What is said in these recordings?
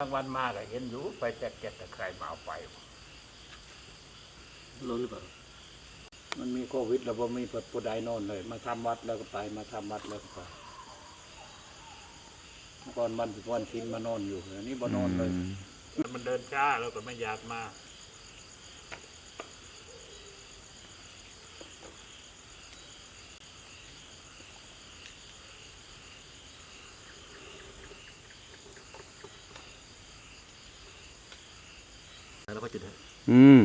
กลางวันมากเห็นอยู่ไปแจกแกะแต่ใครมาเอาไปล้นหรือเปล่า มันมีโควิด แล้วบ่มีผู้ใดนอนเลย มาทำวัดแล้วก็ไป มาทำวัดแล้วก็ไปเมื่อก่อนวันวันทินมานอนอยู่อันนี้บ่นอนเลย มันเดินช้าแล้วก็ไม่อยากมา แล้วก็จุดฮะอืม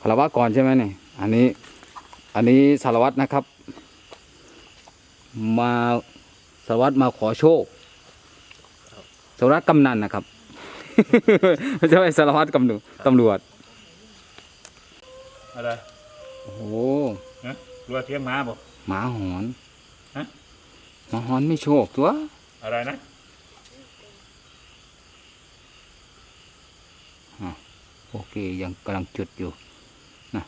สารวัตรก่อนใช่ไหมเนี่ยอันนี้ อันนี้สารวัตรนะครับ มาสารวัตรมาขอโชคสารวัตรกำนันนะครับไม่ใช่สารวัตรกำนูตำรวจอะไรโอ้โหฮะรัวเทียงหมาบ่หมาหอนฮะหมาหอนไม่โชคตัวอะไรนะ โอเคยังกำลังจุดอยู่นะ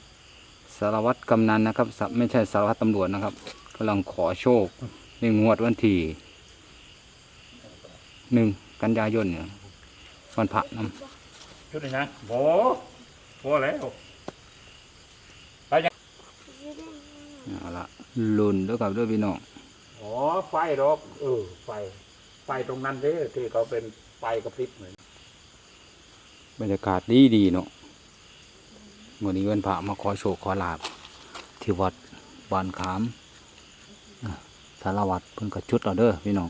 สารวัตรกำนันนะครับสะไม่ใช่สารวัตรตำรวจนะครับกำลังขอโชคในงวดวันที่หนึ่งกันยายนเนี่ยวันพระนชุดนี้นะโบโบแล้วำเอาละลุนด้วยกับด้วยพี่น้องอ๋อไฟดอกเออไฟไฟตรงนั้นเด้ที่เขาเป็นไฟกระพริบเหมือน บรรยากาศดีดีเนาะวันนี้วันพระมาขอโชคขอลาบที่วัดบานขามสารวัตรเพิ่งกระจุดเราเด้อพี่น้อง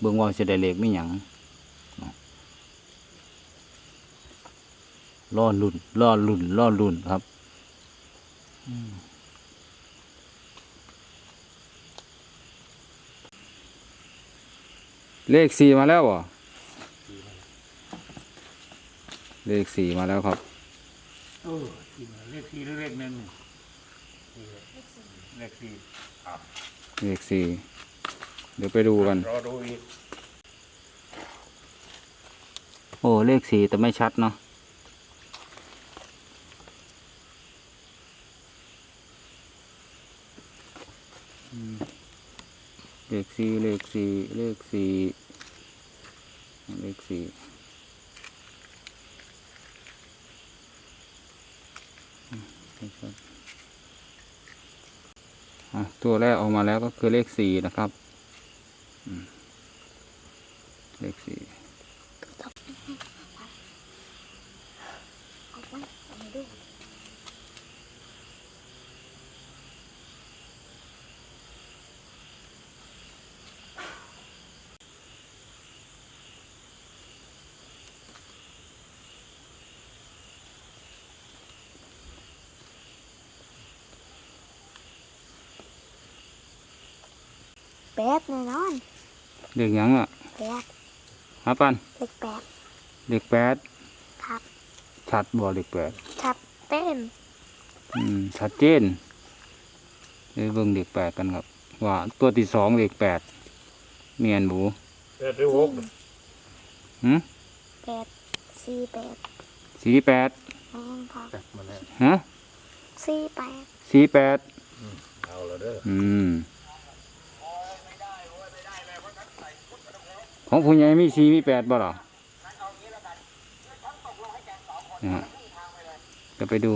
เบิ่งว่าจะได้เลขไม่หยังล่อลุ่นล่อลุ่นล่อลุ่นครับเลขสี่มาแล้วเหรอ เลขสี่มาแล้วครับเออที่มาเลขสี่หรือเลขหนึ่งเลขสี่ครับเลขสี่เดี๋ยวไปดูกัน รอดูอีกโอ้เลขสี่แต่ไม่ชัดเนาะอืมเลขสี่เลขสี่เลขสี่เลขสี่อืมไม่ชัดอะ ตัวแรกออกมาแล้วก็คือเลขสี่นะครับเลขสี่ แปดแน่นอนเลขหยังอะแปดฮะปันเลขแปดเลขแปดครับชัดบ่เลขแปดชัดเต้นอืมชัดเจนเดี๋ยวเบิ่งเลขแปดกันครับว่าตัวที่สองเลขแปดเมียนบูแปดหรือหกหืมแปดสี่แปดสี่แปดแม่นครับจัดมาแล้วสี่ฮะแปดสี่แปดเอาละเด้ออืม ของผู้ใหญ่มีสี่มีแปดบ่หรอจะไปดู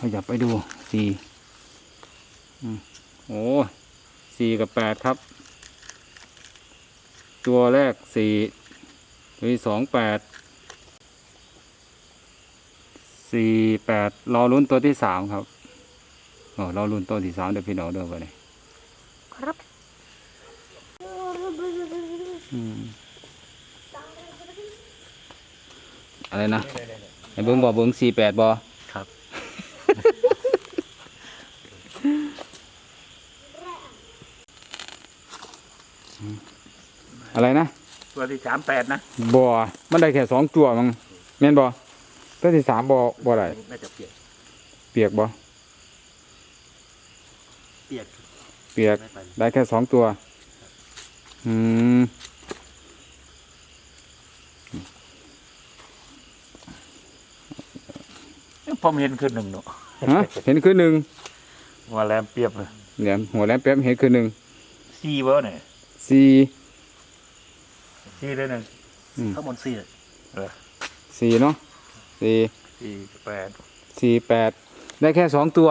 ขยับไปดูสี่โอ้สี่กับแปดครับ ตัวแรกสี่ตัวที่สองแปดสี่แปดรอลุ้นตัวที่สามครับโอ้รอลุ้นตัวที่สามเดี๋ยวพี่หนอเดินไปเลยครับ อืมอะไรนะไอ้เบิ้งบ่เบิ้งสี่แปดบ่ครับ อะไรนะตัวที่สามแปดนะบ่มันได้แค่สองตัวมั้งแม่นบ่ตัวที่สามบ่บ่ได้น่าจะเปียก เปียกบ่เปียก เปียกไม่ไปได้แค่สองตัว อืม ผมเห็นขึ้นหนึ่งเนาะฮะเห็นคือหนึ่งว่าแหลมเปรียบเลยเหลี่ยมหัวแหลมแป๊บเห็นคือหนึ่งสี่เบอร์เนี่ยสี่สี่เลยหนึ่งข้างบนสี่สี่เนาะสี่สี่แปดสี่แปดได้แค่สองตัว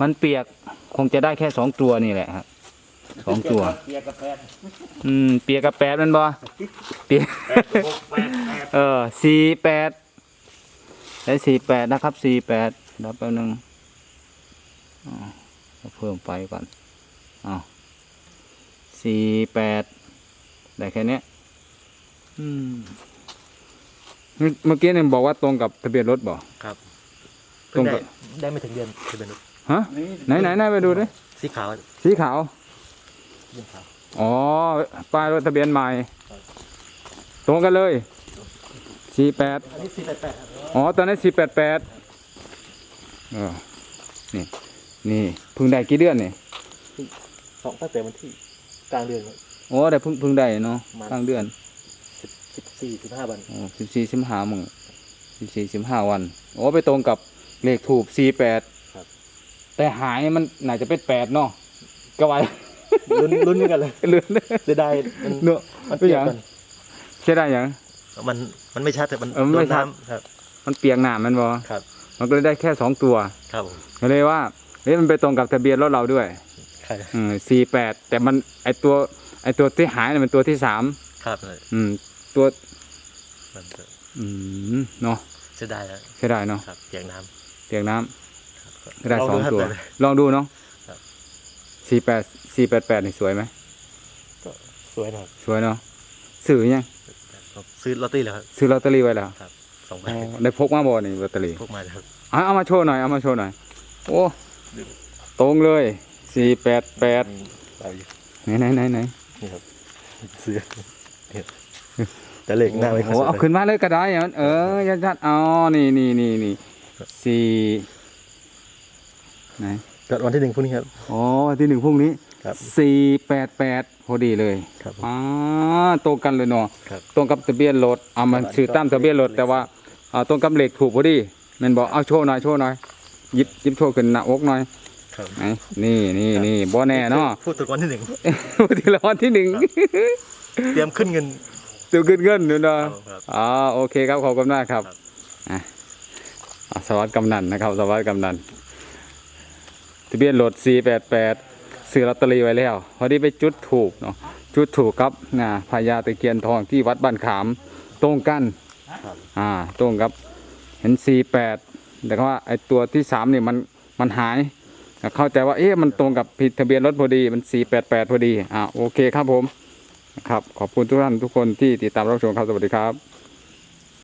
มันเปียกคงจะได้แค่สองตัวนี่แหละครับสองตัว เปียกกับแปดอืมเปียกกับแปดมันบ่เปียกแปดหกแปดแปดเออสี่แปด ได้สี่แปดนะครับสี่แปดดับแป๊บนึงอ๋อเอาเพิ่มไฟก่อนอ้าวสี่แปดได้แค่เนี้ยอืมเมื่อเมื่อกี้เนี่ยบอกว่าตรงกับทะเบียนรถบ่ครับตรงกับได้ได้ไม่ถึงเดือนจะเป็นฮะไหนไหนไหนไปดูดิสีขาวสีขาวสีขาวอ๋อป้ายรถทะเบียนใหม่ ตรงกันเลยสี่แปดอันนี้สี่แปดแปด อ๋อ ตอนนั้นสี่แปดแปดเออนี่ นี่เพึ่งได้กี่เดือนนี่สองตั้งแต่วันที่กลางเดือนโอ้ได้เพึ่งเพึ่งได้เนาะประมาณกลางเดือนสิบสิบสี่สิบห้าวันโอ้สิบสี่สิบห้ามึงสิบสี่สิบห้าวันโอ้ไปตรงกับเลขถูกสี่แปดครับแต่หายมันน่าจะเป็นแปดเนาะก็ไว้ลุ้นลุ้นด้วยกันเลยเลือนเสียดายมันเนอะมันเปลี่ยนไม่อยากกันใช่ได้ยังมันมันไม่ชัดแต่มันเออมันโดไม่นชัดน้ำครับ มันเปียกหนามันบ่ครับ มันก็เลยได้แค่สองตัวครับผมก็เลยว่าเฮ้ยมันไปตรงกับทะเบียนรถเราด้วยใช่อืมสี่แปดแต่มันไอตัวไอตัวที่หายเนี่ยมันตัวที่สามครับเลยอืม ตัวมันก็อืมเนาะเสียดายแล้วใช่ได้เนาะครับเปียกน้เปียกน้ำำได้ลสองดูครับตัวเลยลองดูเนาะครับ สี่แปดสี่แปดแปดนี่สวยไหมก็สวยนะครับสวยเนาะซื้อยังผมซื้อลอตเตอรี่แล้วครับ ซื้อลอตเตอรี่ไว้แล้ว สองใบอ๋อได้พกมาบ่นี่ลอตเตอรี่พวกมาแล้วครับเอาเอามาโชว์หน่อยเอามาโชว์หน่อยโอ้ตรงเลยสี่แปดแปดใบไหนไหนไหนไหนนี่ครับเสื้อเนี่ยจะเลขหน้าไว้โอ้โหเอาขึ้นมาเลยก็ได้อย่างนั้นเออยัดยัดๆเอานี่นี่นี่นี่สี่ไหนเกิดวันที่หนึ่งพรุ่งนี้ครับอ๋อวันที่หนึ่งพรุ่งนี้ ครับสี่แปดแปดพอดีเลยครับผม อ่าตรงกันเลยเนาะครับ ตรงกับทะเบียนรถเอามันสื่อตามทะเบียนรถแต่ว่าอ่าตรงกับเลขถูกพอดีแมันบอกเอาโชว์หน่อยโชว์หน่อยหยิบหยิบโชว์ขึ้นหน้าอกหน่อยครับไหนนี่นี่นี่บ่แน่เนาะ พูดตัววันที่หนึ่งทีละวันที่หนึ่ง เตรียมขึ้นเงินตัวขึ้นเงินอยู่เนาะครับอ๋อโอเคครับขอบคุณมากครับครับ อะอะสวัสดิ์กำนันนะครับ สวัสดิ์กำนันทะเบียนรถ488 ซื้อลอตเตอรี่ไว้แล้ว พอดีไปจุดถูกเนาะจุดถูกครับนะพญาตะเคียนทองที่วัดบ้านขามตรงกันครับอ่าตรงครับเห็น48แต่ว่าไอ้ตัวที่3เนี่ยมันมันหายเข้าใจว่าเอ๊ะมันตรงกับผิดทะเบียนรถพอดีมัน488พอดีอ่าโอเคครับผมครับขอบคุณทุกท่านทุกคนที่ติดตามรับชมครับสวัสดีครับ